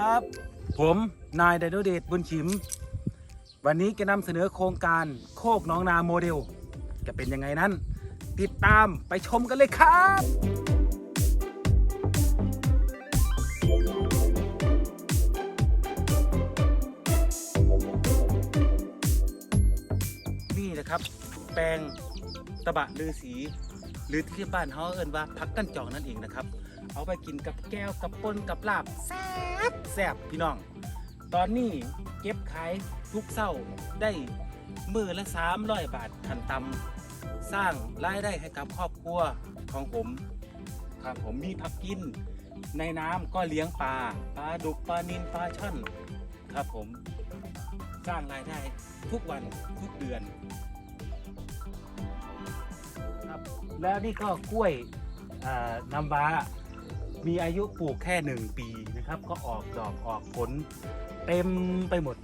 ครับ ผมนายไดโนเดชบุญชิม วันนี้จะนำเสนอโครงการโคกน้องนาโมเดล จะเป็นยังไงนั้น ติดตามไปชมกันเลยครับนี่นะครับ แปลงตะบะลือสี หรือที่บ้านเขาเอิ้นว่าพักกันจองนั่นเองนะครับ เอาไปกินกับแก้วกับปนกับลาบแซ่บแซ่บพี่น้อง ตอนนี้เก็บขายทุกเศร้าได้มือละ300 บาททันตำสร้างรายได้ให้กับครอบครัวของผมครับผมมีพักกิน ในน้ำก็เลี้ยงปลาปลาดุกปลานิลปลาช่อนครับผมสร้างรายได้ทุกวันทุกเดือน แล้วนี่ก็กล้วยน้ำว้า มีอายุปลูกแค่หนึ่งปีนะครับ ก็ออกดอกออกผลเต็มไปหมด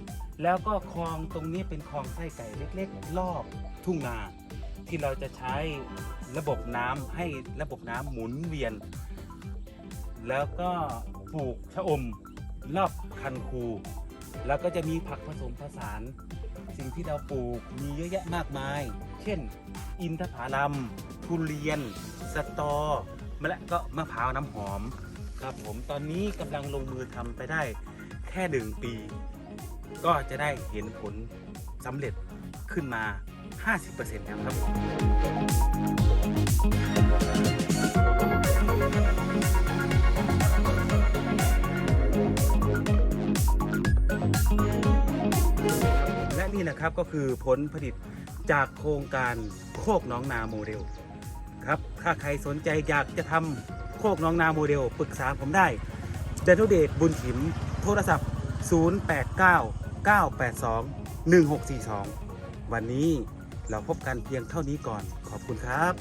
แล้วก็คลองตรงนี้เป็นคลองไส้ไก่เล็กๆ รอบทุ่งนาที่เราจะใช้ระบบน้ำให้ระบบน้ำหมุนเวียน แล้วก็ปลูกชะอมรอบคันคู แล้วก็จะมีผักผสมผสาน สิ่งที่เราปลูกมีเยอะแยะมากมาย เช่น อินทผลัม ทุเรียน สตอมะและก็มะพร้าวน้ำหอม ครับผมตอนนี้กำลังลงมือทำไปได้แค่หนึ่งปี ก็จะได้เห็นผลสำเร็จขึ้นมา 50%แล้วครับและนี่แหละครับก็คือผลผลิตจากโครงการโคกน้องนาโมเดล ครับ ถ้าใครสนใจอยากจะทำโคกน้องนาโมเดลปรึกษาผมได้เดนทุเดชบุญขิม โทรศัพท์ 089 982 1642 วันนี้เราพบกันเพียงเท่านี้ก่อนขอบคุณครับ